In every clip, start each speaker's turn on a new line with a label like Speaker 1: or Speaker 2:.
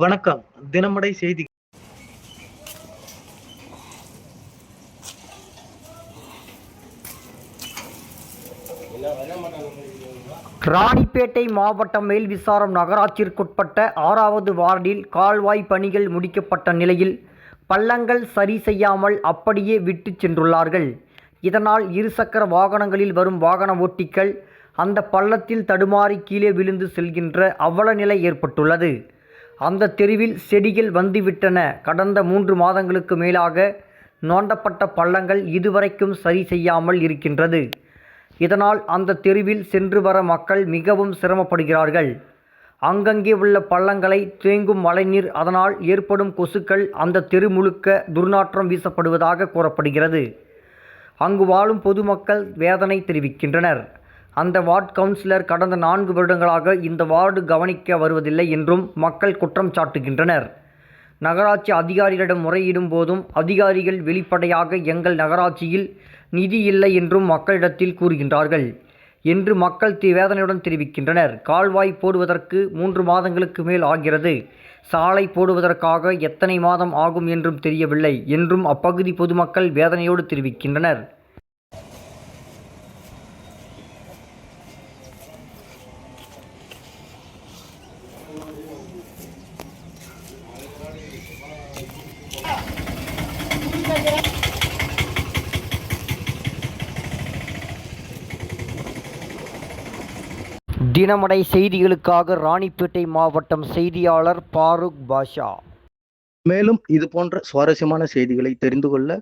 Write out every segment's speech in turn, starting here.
Speaker 1: வணக்கம். தினமடை செய்தி.
Speaker 2: ராணிப்பேட்டை மாவட்டம் மேல்விசாரம் நகராட்சிற்குட்பட்ட ஆறாவது வார்டில் கால்வாய் பணிகள் முடிக்கப்பட்ட நிலையில் பள்ளங்கள் சரி செய்யாமல் அப்படியே விட்டுச் சென்றுள்ளார்கள். இதனால் இருசக்கர வாகனங்களில் வரும் வாகன ஓட்டிகள் அந்த பள்ளத்தில் தடுமாறி கீழே விழுந்து செல்கின்ற அவல நிலை ஏற்பட்டுள்ளது. அந்த தெருவில் செடிகள் வந்துவிட்டன. கடந்த மூன்று மாதங்களுக்கு மேலாக நோண்டப்பட்ட பள்ளங்கள் இதுவரைக்கும் சரி செய்யாமல் இருக்கின்றது. இதனால் அந்த தெருவில் சென்று வர மக்கள் மிகவும் சிரமப்படுகிறார்கள். அங்கங்கே உள்ள பள்ளங்களை தேங்கும் மழைநீர் அதனால் ஏற்படும் கொசுக்கள் அந்த தெரு முழுக்க துர்நாற்றம் வீசப்படுவதாக கூறப்படுகிறது. அங்கு வாழும் பொதுமக்கள் வேதனை தெரிவிக்கின்றனர். அந்த வார்டு கவுன்சிலர் கடந்த நான்கு வருடங்களாக இந்த வார்டு கவனிக்க வருவதில்லை என்றும் மக்கள் குற்றம் சாட்டுகின்றனர். நகராட்சி அதிகாரிகளிடம் முறையிடும் போதும் அதிகாரிகள் வெளிப்படையாக எங்கள் நகராட்சியில் நிதி இல்லை என்றும் மக்களிடத்தில் கூறுகின்றார்கள். என்று மக்கள் தி- வேதனையுடன் தெரிவிக்கின்றனர். கால்வாய் போடுவதற்கு மூன்று மாதங்களுக்கு மேல் ஆகிறது. சாலை போடுவதற்காக எத்தனை மாதம் ஆகும் என்றும் தெரியவில்லை என்றும் அப்பகுதி பொதுமக்கள் வேதனையோடு தெரிவிக்கின்றனர். தினமடை செய்திகளுக்காக ராணிப்பேட்டை மாவட்டம் செய்தியாளர் பாருக் பாஷா.
Speaker 3: மேலும் இது போன்ற சுவாரஸ்யமான செய்திகளை தெரிந்து கொள்ள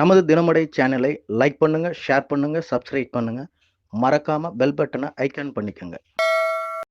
Speaker 3: நமது தினமடை சேனலை லைக் பண்ணுங்க ஷேர் பண்ணுங்க சப்ஸ்கிரைப் பண்ணுங்க. மறக்காம பெல் பட்டனை ஐக்கான் பண்ணிக்கோங்க.